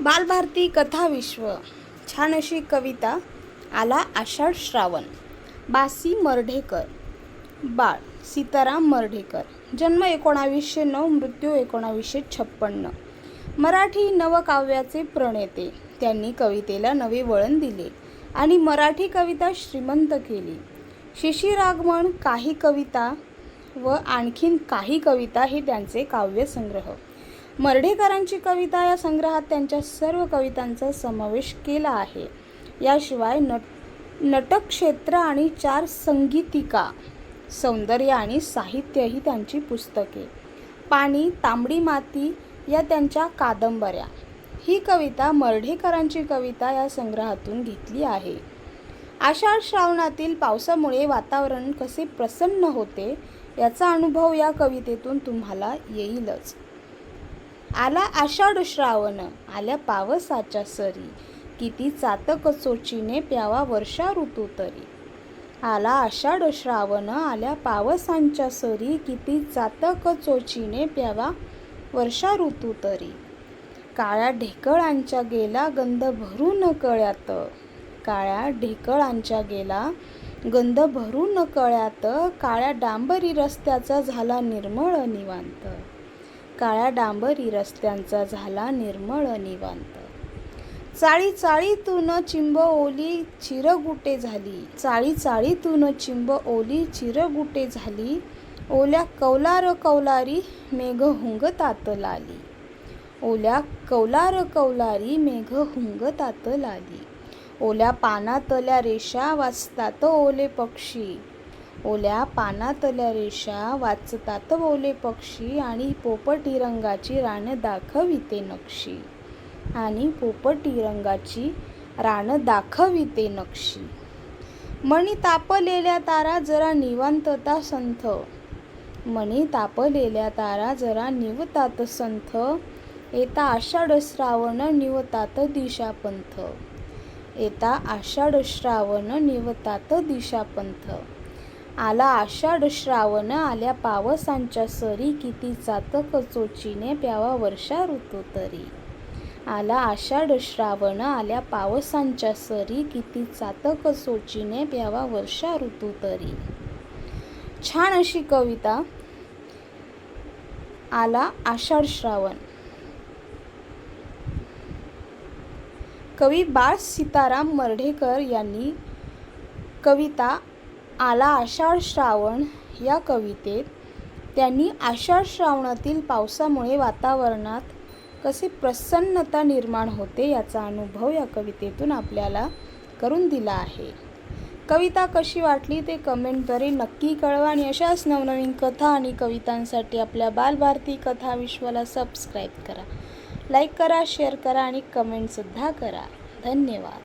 बालभारती कथा विश्व. छान अशी कविता आला आषाढ श्रावण. बासी मर्ढेकर. बाळ सीताराम मर्ढेकर. जन्म एकोणावीसशे नऊ मृत्यू एकोणावीसशे छप्पन्न. मराठी नवकाव्याचे प्रणेते. त्यांनी कवितेला नवे वळण दिले आणि मराठी कविता श्रीमंत केली. शिशिरागमन काही कविता व आणखीन काही कविता हे त्यांचे काव्यसंग्रह. मर्ढेकरांची कविता या संग्रहात त्यांच्या सर्व कवितांचा समावेश केला आहे. याशिवाय नट नटक्षेत्र आणि चार संगीतिका सौंदर्य आणि साहित्य ही त्यांची पुस्तके. पाणी तांबडी माती या त्यांच्या कादंबऱ्या. ही कविता मर्ढेकरांची कविता या संग्रहातून घेतली आहे. आषाढ श्रावणातील पावसामुळे वातावरण कसे प्रसन्न होते याचा अनुभव या कवितेतून तुम्हाला येईलच. आला आषाढ श्रावण आल्या पावसाच्या सरी. किती चातक चोचीने प्यावा वर्षा ऋतू तरी. आला आषाढ श्रावण आल्या पावसांच्या सरी. किती चातक चोचीने प्यावा वर्षा ऋतू तरी. काळ्या ढेकळांच्या गेला गंध भरून कळ्यात. काळ्या ढेकळांच्या गेला गंध भरून कळ्यात. काळ्या डांबरी रस्त्याचा झाला निर्मळ निवांत. काळ्या डांबरी रस्त्यांचा झाला निर्मळ निवांत. चाळी चाळीतून चिंब ओली चिरगुटे झाली. चाळी चाळीतून चिंब ओली चिरगुटे झाली. ओल्या कौलार कौलारी मेघ हुंगतात लाली. ओल्या कौलार कौलारी मेघ हुंगतात लाली. ओल्या पानातल्या रेषा वाचतात ओले पक्षी. ओल्या पानातल्या रेषा वाचतात ओले पक्षी आणि पोपटी रंगाची रान दाखविते नक्षी. आणि पोपटी रंगाची रान दाखविते नक्षी. मणी तापलेल्या तारा जरा निवांतता संथ. मणी तापलेल्या तारा जरा निवतात संथ. येता आषाढ श्रावण निवतात दिशापंथ. येता आषाढ श्रावण निवतात दिशापंथ. आला आषाढ श्रावण आल्या पावसांच्या सरी किती चातक चोचीने प्यावा वर्षा ऋतू तरी. आला आषाढ श्रावण आल्या पावसांच्या सरी किती चातक चोचीने प्यावा वर्षा ऋतू तरी. छान अशी कविता. आला आषाढ श्रावण. कवी बाळ सीताराम मर्ढेकर यांनी कविता आला आषाढ श्रावण या कवितेत. त्यांनी आषाढ श्रावणातील पावसामुळे वातावरणात कसे प्रसन्नता निर्माण होते याचा अनुभव या कवितेतून आपल्याला करून दिला आहे. कविता कशी वाटली ते कमेंटद्वारे नक्की कळवा आणि अशाच नवनवीन कथा आणि कवितांसाठी आपल्या बालभारती कथा विश्वाला सबस्क्राईब करा. लाईक करा शेअर करा आणि कमेंटसुद्धा करा. धन्यवाद.